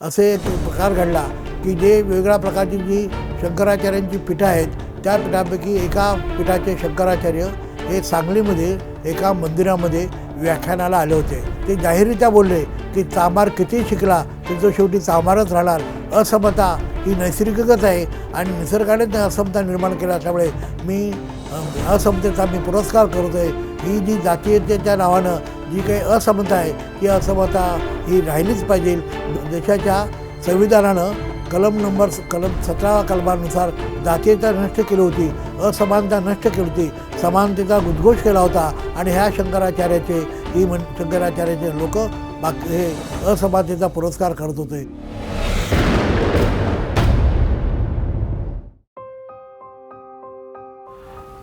असे एक प्रकार घडला की जे वेगळ्या प्रकारची जी शंकराचार्यांची पीठं आहेत त्या पीठापैकी एका पीठाचे शंकराचार्य हे सांगलीमध्ये एका मंदिरामध्ये व्याख्यानाला आले होते. ते जाहीररित्या बोलले की चामार किती शिकला तर तो शेवटी चामारच राहणार. असमता ही नैसर्गिकच आहे आणि निसर्गानेच असमता निर्माण केला. असल्यामुळे मी असमतेचा मी पुरस्कार करतो आहे ही जी जातीयतेच्या नावानं जी काही असमता आहे ती असमता ही राहिलीच पाहिजे. देशाच्या संविधानानं कलम नंबर कलम सतरा कलमानुसार जातीयता नष्ट केली होती असमानता नष्ट केली होती समानतेचा उद्घोष केला होता. आणि ह्या शंकराचार्याचे ही म्हण शंकराचार्याचे लोक बाकी हे असमानतेचा पुरस्कार करत होते.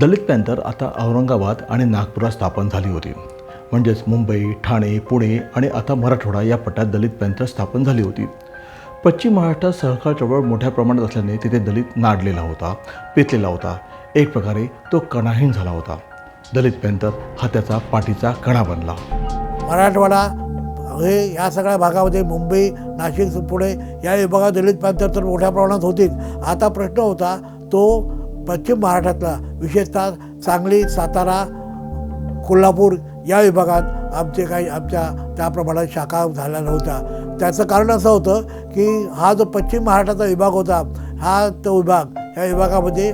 दलित पॅन्थर आता औरंगाबाद आणि नागपुरात स्थापन झाली होती. म्हणजेच मुंबई ठाणे पुणे आणि आता मराठवाडा या पट्ट्यात दलित पॅन्थर स्थापन झाली होती. पश्चिम महाराष्ट्रात सहकार चळवळ मोठ्या प्रमाणात असल्याने तिथे दलित नाडलेला होता पेचलेला होता. एक प्रकारे तो कणाहीन झाला होता. दलित पॅंथर हा त्याचा पाठीचा कणा बनला. मराठवाडा हे या सगळ्या भागामध्ये मुंबई नाशिक पुणे या विभागात दलित पॅंथर तर मोठ्या प्रमाणात होतील. आता प्रश्न होता तो पश्चिम महाराष्ट्रातला विशेषतः सांगली सातारा कोल्हापूर या विभागात आमचे काही आमच्या त्या प्रमाणात शाखा झाल्या नव्हत्या. त्याचं कारण असं होतं की हा जो पश्चिम महाराष्ट्राचा विभाग होता हा तो विभाग ह्या विभागामध्ये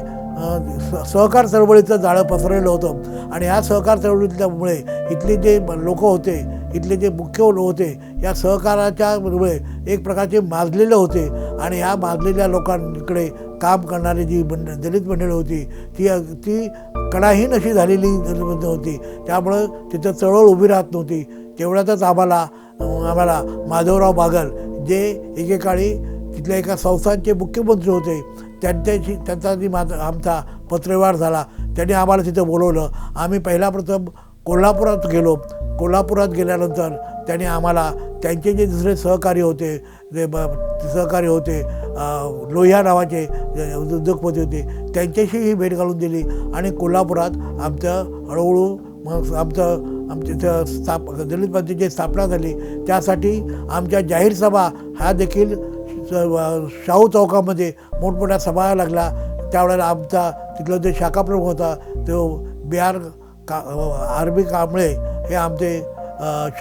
सहकार चळवळीचं जाळं पसरलेलं होतं. आणि ह्या सहकार चळवळीतल्यामुळे इथले जे लोक होते इथले जे मुख्य लोक होते या सहकाराच्यामुळे एक प्रकारचे माजलेले होते. आणि ह्या माजलेल्या लोकांकडे काम करणारी जी मंड दलित मंडळी होती ती ती कडाहीन अशी झालेली दलित होती. त्यामुळं तिथं चळवळ उभी राहत नव्हती. तेवढ्यातच आम्हाला आम्हाला माधवराव बागल जे एकेकाळी तिथल्या एका संस्थांचे मुख्यमंत्री होते त्यांच्याशी त्यांचा जी माझा आमचा पत्रव्यवहार झाला. त्यांनी आम्हाला तिथं बोलवलं. आम्ही पहिला प्रथम कोल्हापुरात गेलो. कोल्हापुरात गेल्यानंतर त्यांनी आम्हाला त्यांचे जे दुसरे सहकारी होते जे ब सहकारी होते लोहिया नावाचे उद्योगपती होते त्यांच्याशी ही भेट घालून दिली. आणि कोल्हापुरात आमचं हळूहळू मग आमचं आमच्या इथं स्थाप दलित पंथाची स्थापना झाली त्यासाठी आमच्या जाहीर सभा ह्या देखील स- शाहू चौकामध्ये मोठमोठ्या सभा लागला त्यावेळेला आमचा तिथला जो शाखाप्रमुख होता तो बिहार का आर बी कांबळे हे आमचे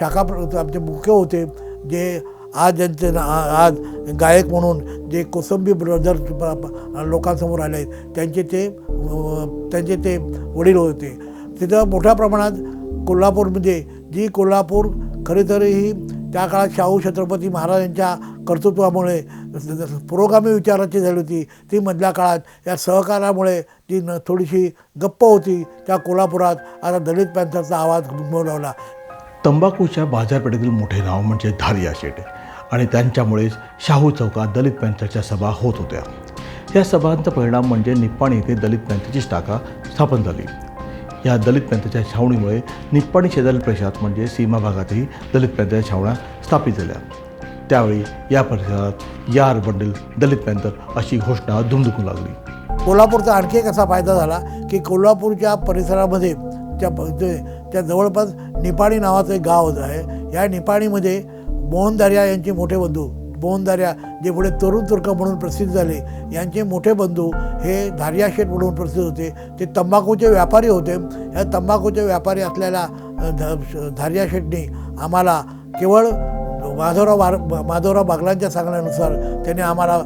शाखाप्र आमचे मुख्य होते. जे आज ज्यांचे ना- आज गायक म्हणून जे कोसंबी ब्रदर लोकांसमोर आले आहेत त्यांचे ते त्यांचे ते वडील होते. तिथं मोठ्या प्रमाणात कोल्हापूरमध्ये म्हणजे जी कोल्हापूर खरे तर ही त्या काळात शाहू छत्रपती महाराजांच्या कर्तृत्वामुळे पुरोगामी विचाराची झाली होती ती मधल्या काळात या सहकारामुळे ती न थोडीशी गप्प होती त्या कोल्हापुरात आता दलित पॅन्थरचा आवाज घुमवला तंबाखूच्या बाजारपेठेतील मोठे नाव म्हणजे धारिया शेठ आणि त्यांच्यामुळेच शाहू चौकात दलित पॅन्थरच्या सभा होत होत्या. या सभांचा परिणाम म्हणजे निप्पाणी येथे दलित पॅन्थरची शाखा स्थापन झाली. या दलित पॅंथरच्या छावणीमुळे निप्पाणी शेजारील प्रदेशात म्हणजे सीमा भागातही दलित पॅंथरच्या छावण्या स्थापित झाल्या. त्यावेळी या परिसरात यार बंडल दलित पॅंथर अशी घोषणा धुमधुकू लागली. कोल्हापूरचा आणखी एक असा फायदा झाला की कोल्हापूरच्या परिसरामध्ये त्या त्या जवळपास निपाणी नावाचं एक गाव आहे. या निपाणीमध्ये मोहन दारिया यांचे मोठे बंधू मोहन जे पुढे तरुण तुर्क म्हणून प्रसिद्ध झाले यांचे मोठे बंधू हे धारिया शेठ म्हणून प्रसिद्ध होते. ते तंबाखूचे व्यापारी होते. ह्या तंबाखूचे व्यापारी असलेल्या ध- धारिया शेठनी आम्हाला केवळ माधवराव बार माधवराव बागलांच्या सांगण्यानुसार त्यांनी आम्हाला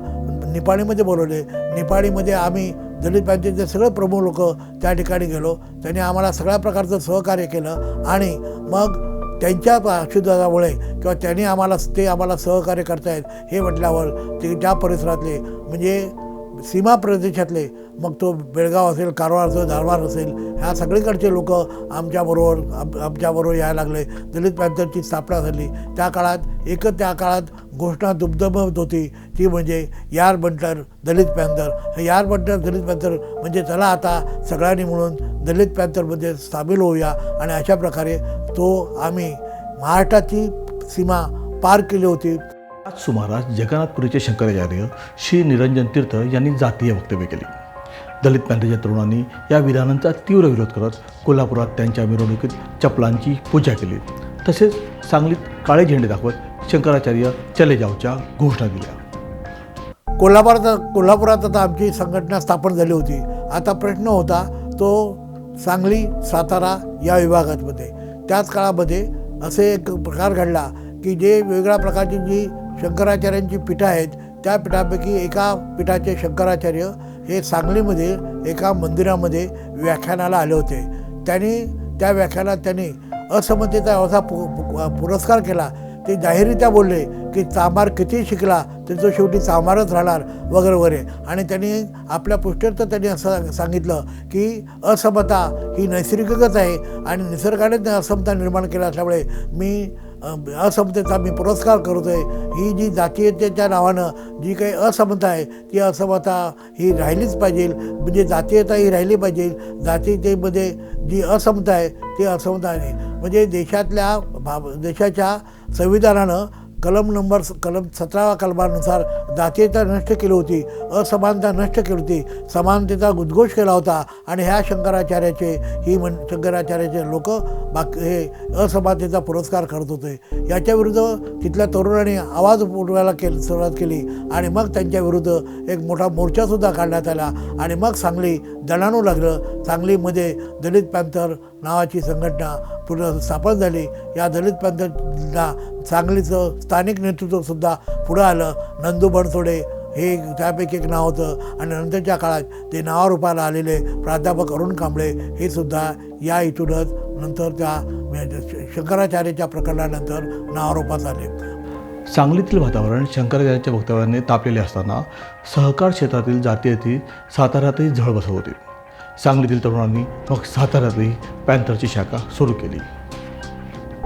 निपाणीमध्ये बोलवले. निपाणीमध्ये आम्ही दलित बँकेचे सगळे प्रमुख लोक त्या ठिकाणी गेलो. त्यांनी आम्हाला सगळ्या प्रकारचं सहकार्य केलं आणि मग त्यांच्या आशीर्वादामुळे किंवा त्यांनी आम्हाला ते आम्हाला सहकार्य करतायत हे म्हटल्यावर ते त्या परिसरातले म्हणजे सीमा प्रदेशातले मग तो बेळगाव असेल कारवार असेल धारवाड असेल ह्या सगळीकडचे लोक आमच्याबरोबर आम आमच्याबरोबर यायला लागले. दलित पॅन्थरची स्थापना झाली. त्या काळात एकच त्या काळात घोषणा दुबदबत होती. ती म्हणजे यार बंटर दलित पॅन्थर. हे यार बंटर दलित पॅन्थर म्हणजे चला आता सगळ्यांनी मिळून दलित पॅंथरमध्ये सामील होऊया आणि अशा प्रकारे तो आम्ही महाराष्ट्राची सीमा पार केली होती. याच सुमारास जगन्नाथपुरीचे शंकराचार्य श्री निरंजन तीर्थ यांनी जातीय वक्तव्य केले. दलित पॅन्थरच्या तरुणांनी या विधानांचा तीव्र विरोध करत कोल्हापुरात त्यांच्या मिरवणुकीत चपलांची पूजा केली. तसेच सांगलीत काळे झेंडे दाखवत शंकराचार्य चले जावच्या घोषणा दिल्या. कोल्हापुरात कोल्हापुरात आता आमची संघटना स्थापन झाली होती. आता प्रश्न होता तो सांगली सातारा या विभागामध्ये. त्याच काळामध्ये असे एक प्रकार घडला की जे वेगळ्या प्रकारची जी शंकराचार्यांची पीठं आहेत त्या पीठापैकी एका पीठाचे शंकराचार्य हे सांगलीमध्ये एका मंदिरामध्ये व्याख्यानाला आले होते. त्यांनी त्या व्याख्यानात त्यांनी असमतेचा असा पु- पुरस्कार केला ते जाहीररित्या बोलले की चामार किती शिकला तर तो शेवटी चामारच राहणार वगैरे वगैरे. आणि त्यांनी आपल्या पुष्टीर्थ त्यांनी असं सांगितलं की असमता ही नैसर्गिकच आहे आणि निसर्गानेच असमता निर्माण केला असल्यामुळे मी असमतेचा मी पुरस्कार करतो आहे ही जी जातीयतेच्या नावानं जी काही असमता आहे ती असमता ही राहिलीच पाहिजे. म्हणजे जातीयता ही राहिली पाहिजे. जातीयतेमध्ये जी असमता आहे ती असमता आहे. म्हणजे देशातल्या भा देशाच्या संविधानानं कलम नंबर कलम सतरावा कलमानुसार जातीयता नष्ट केली होती असमानता नष्ट केली होती समानतेचा उद्घोष केला होता आणि ह्या शंकराचार्याचे ही मन शंकराचार्याचे लोक बाकी हे असमानतेचा पुरस्कार करत होते. याच्या विरुद्ध तिथल्या तरुणांनी आवाज उठवायला केली सुरुवात केली आणि मग त्यांच्या विरुद्ध एक मोठा मोर्चासुद्धा काढण्यात आला आणि मग सांगली दणाणू लागलं. सांगलीमध्ये दलित पॅन्थर नावाची संघटना पुढं स्थापन झाली. या दलित पंथाला सांगलीचं स्थानिक नेतृत्वसुद्धा पुढं आलं. नंदू बनसोडे हे त्यापैकी एक नाव होतं. आणि नंतरच्या काळात ते नावारूपाला आलेले प्राध्यापक अरुण कांबळे हे सुद्धा या इथूनच नंतर त्या शंकराचार्याच्या प्रकरणानंतर नावारूपास आले. सांगलीतील वातावरण शंकराचार्यांच्या वक्तव्याने तापलेले असताना सहकार क्षेत्रातील जातीयती साताऱ्यातही झळ बसत होती. सांगलीतील तरुणांनी मग साताऱ्यातही पॅन्थरची शाखा सुरू केली.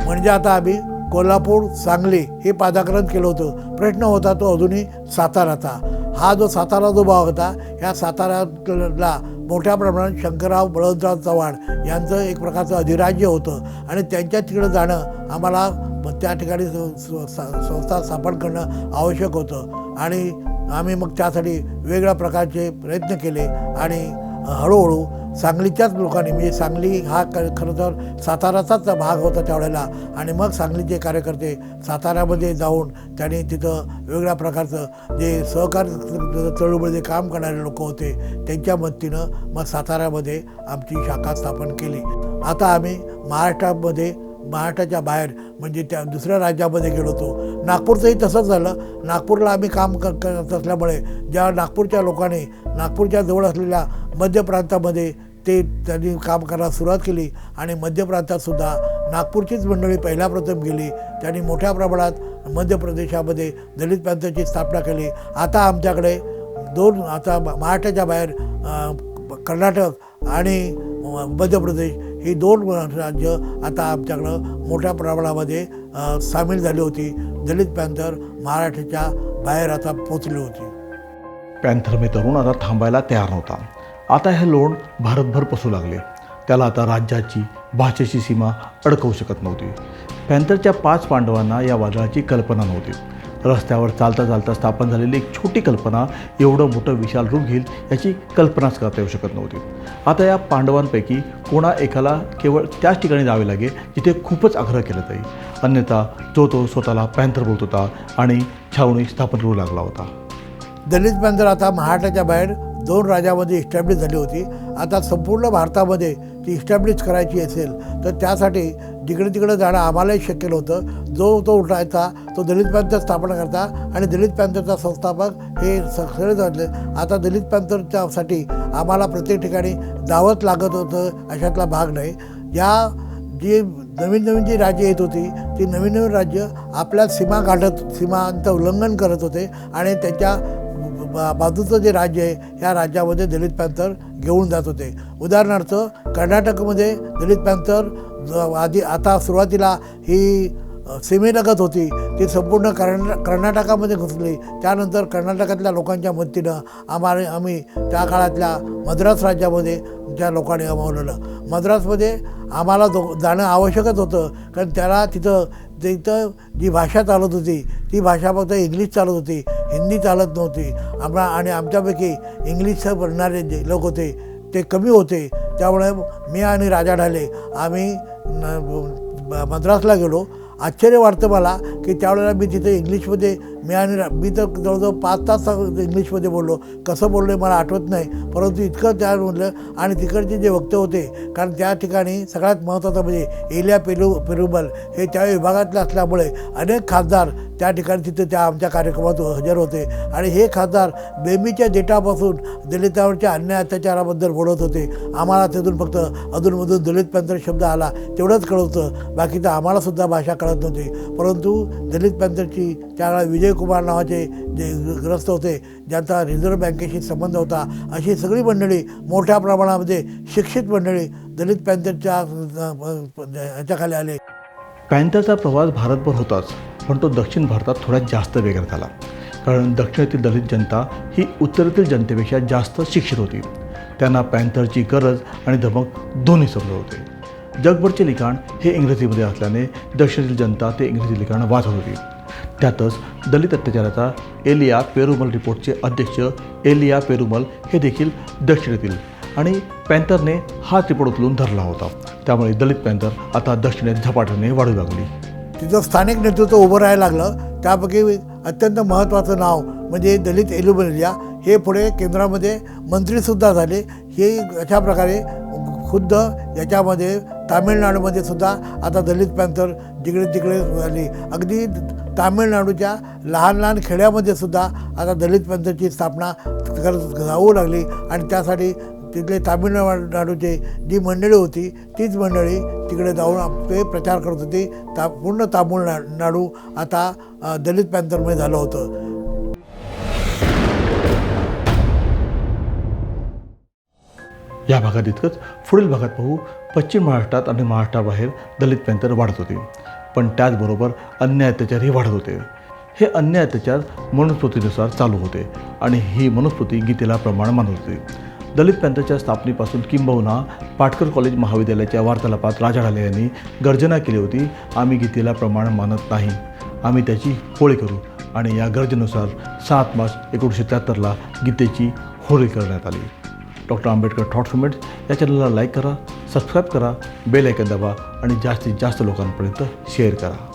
म्हणजे आता आम्ही कोल्हापूर सांगली हे पादाकरण केलं होतं. प्रश्न होता तो अजूनही साताराचा हा जो सातारा जो भाग होता ह्या साताऱ्याला मोठ्या प्रमाणात शंकरराव बळवंतराव चव्हाण यांचं एक प्रकारचं अधिराज्य होतं आणि त्यांच्या तिकडं जाणं आम्हाला त्या ठिकाणी स- संस्था स्थापन करणं आवश्यक होतं. आणि आम्ही मग त्यासाठी वेगळ्या प्रकारचे प्रयत्न केले आणि हळूहळू सांगलीच्याच लोकांनी म्हणजे सांगली हा क खरं तर साताराचाच भाग होता त्यावेळेला. आणि मग सांगलीचे कार्यकर्ते साताऱ्यामध्ये जाऊन त्यांनी तिथं वेगळ्या प्रकारचं जे सहकार चळवळीमध्ये काम करणारे लोक होते त्यांच्या मदतीनं मग साताऱ्यामध्ये आमची शाखा स्थापन केली. आता आम्ही महाराष्ट्रामध्ये महाराष्ट्राच्या बाहेर म्हणजे त्या दुसऱ्या राज्यामध्ये गेलो होतो. नागपूरचंही तसंच झालं. नागपूरला आम्ही काम क करत असल्यामुळे ज्या नागपूरच्या लोकांनी नागपूरच्या जवळ असलेल्या मध्य प्रांतामध्ये ते त्यांनी काम करायला सुरुवात केली आणि मध्य प्रांतातसुद्धा नागपूरचीच मंडळी पहिल्या प्रथम गेली. त्यांनी मोठ्या प्रमाणात मध्य प्रदेशामध्ये दलित प्रांताची स्थापना केली. आता आमच्याकडे दोन आता महाराष्ट्राच्या बाहेर कर्नाटक आणि मध्य प्रदेश ही दोन राज्य आता आमच्याकडं मोठ्या प्रमाणामध्ये सामील झाली होती. दलित पॅन्थर महाराष्ट्राच्या बाहेर आता पोचली होती. पॅन्थर तरुण आता थांबायला तयार नव्हता. आता हे लोण भारतभर पसू लागले. त्याला आता राज्याची भाषेची सीमा अडकवू शकत नव्हती. पॅन्थरच्या पाच पांडवांना या वादळाची कल्पना नव्हती. रस्त्यावर चालता चालता स्थापन झालेली एक छोटी कल्पना एवढं मोठं विशाल रूप घेईल याची कल्पनाच करता येऊ शकत नव्हती. आता या पांडवांपैकी कोणा एकाला केवळ त्याच ठिकाणी जावे लागे जिथे खूपच आग्रह केला जाईल अन्यथा जो तो स्वतःला पॅन्थर बोलत होता आणि छावणी स्थापन करू लागला होता. दलित पॅन्थर आता महाराष्ट्राच्या बाहेर दोन राज्यामध्ये इस्टॅब्लिश झाली होती. आता संपूर्ण भारतामध्ये ती इस्टॅब्लिश करायची असेल तर त्यासाठी जिकडे तिकडे जाणं आम्हालाही शक्य नव्हतं. जो तो उठायचा तो दलित पॅन्थर स्थापना करता आणि दलित पॅन्थरचा संस्थापक हे सगळे झाले. आता दलित पॅन्थरच्यासाठी आम्हाला प्रत्येक ठिकाणी जावंच लागत होतं अशातला भाग नाही. या जी नवीन नवीन जी राज्य येत होती ती नवीन नवीन राज्य आपल्या सीमा गाठत सीमांचं उल्लंघन करत होते आणि त्याच्या बा- बाजूचं जे राज्य आहे ह्या राज्यामध्ये दलित पॅन्थर घेऊन जात होते. उदाहरणार्थ कर्नाटकमध्ये दलित पॅन्थर आधी आता सुरुवातीला ही सीमेलगत होती. ती संपूर्ण कर्ना कर्नाटकामध्ये घुसली. त्यानंतर कर्नाटकातल्या लोकांच्या मदतीनं आम्हाला आम्ही त्या काळातल्या मद्रास राज्यामध्ये त्या लोकांनी गमावलेलं. मद्रासमध्ये आम्हाला दो जाणं आवश्यकच होतं. कारण त्याला तिथं तिथं जी भाषा चालत होती ती भाषा फक्त इंग्लिश चालत होती हिंदी चालत नव्हती. आम्हाला आणि आमच्यापैकी इंग्लिश बोलणारे जे लोक होते ते कमी होते. त्यामुळे मी आणि राजा ढाले आम्ही न- मद्रासला गेलो. आश्चर्य वाटतं मला की त्यावेळेला मी तिथे इंग्लिशमध्ये मी आणि मी तर जवळजवळ पाच तास इंग्लिशमध्ये बोललो. कसं बोललो मला आठवत नाही. परंतु इतकं त्या म्हणलं आणि तिकडचे जे वक्ते होते कारण त्या ठिकाणी सगळ्यात महत्त्वाचं म्हणजे एलिया पेरू पेरुबल हे त्या विभागातले असल्यामुळे अनेक खासदार त्या ठिकाणी तिथे त्या आमच्या कार्यक्रमात हजर होते. आणि हे खासदार बेमीच्या डेटापासून दलितावरच्या अन्याय अत्याचाराबद्दल बोलत होते. आम्हाला तिथून फक्त अधूनमधून दलित पॅंथर शब्द आला तेवढंच कळवतं. बाकी तर आम्हालासुद्धा भाषा कळत नव्हती. परंतु दलित पॅंथरची त्यावेळेला विजयकुमार नावाचे जे ग्रस्त होते ज्यांचा रिझर्व्ह बँकेशी संबंध होता अशी सगळी मंडळी मोठ्या प्रमाणामध्ये शिक्षित मंडळी दलित पॅन्थरच्या ह्याच्याखाली आले. पॅन्थरचा प्रवास भारतभर होताच पण तो दक्षिण भारतात थोडा जास्त वेगळा झाला. कारण दक्षिणेतील दलित जनता ही उत्तरेतील जनतेपेक्षा जास्त शिक्षित होती. त्यांना पॅन्थरची गरज आणि धमक दोन्ही समजत होते. जगभरचे लिखाण हे इंग्रजीमध्ये असल्याने दक्षिणेतील जनता ते इंग्रजी लिखाण वाचत होती. त्यातच दलित अत्याचाराचा एलिया पेरुमल रिपोर्टचे अध्यक्ष एलिया पेरुमल हे देखील दक्षिणेतील आणि पॅन्थरने हाच रिपोर्ट उचलून धरला होता. त्यामुळे दलित पॅन्थर आता दक्षिणेत झपाट्याने वाढू लागली. तिथं स्थानिक नेतृत्व उभं राहायला लागलं. त्यापैकी अत्यंत महत्त्वाचं नाव म्हणजे दलित एलुबलिया हे पुढे केंद्रामध्ये मंत्रीसुद्धा झाले. हे अशा प्रकारे खुद्द याच्यामध्ये तामिळनाडूमध्ये सुद्धा आता दलित पॅन्थर जिकडे तिकडे झाली. अगदी तामिळनाडूच्या लहान लहान खेड्यामध्ये सुद्धा आता दलित पॅन्थरची स्थापना कर जाऊ लागली. आणि त्यासाठी तिथले तामिळनाडूचे जी मंडळी होती तीच मंडळी तिकडे जाऊन ते प्रचार करत होती. ता पूर्ण तामिळनाडू आता दलित पॅन्थरमध्ये झालं होतं. या भागात इतकंच. पुढील भागात पाहू. पश्चिम महाराष्ट्रात आणि महाराष्ट्राबाहेर दलित पॅंथर वाढत होते. पण त्याचबरोबर अन्य अत्याचारही वाढत होते. हे अन्य अत्याचार मनुस्मृतीनुसार चालू होते आणि ही मनुस्मृती गीतेला प्रमाण मानत होती. दलित पॅंथरच्या स्थापनेपासून किंबहुना पाटकर कॉलेज महाविद्यालयाच्या वार्तालापात राजा ढाले यांनी गर्जना केली होती आम्ही गीतेला प्रमाण मानत नाही. आम्ही त्याची होळी करू. आणि या गरजेनुसार सात मार्च एकोणीसशे त्र्याहत्तरला गीतेची होळी करण्यात आली. डॉक्टर आंबेडकर थॉट्स मुमेंट्स या चॅनलला लाईक करा सबस्क्राईब करा बेल आयकन दाबा आणि जास्तीत जास्त लोकांपर्यंत शेअर करा.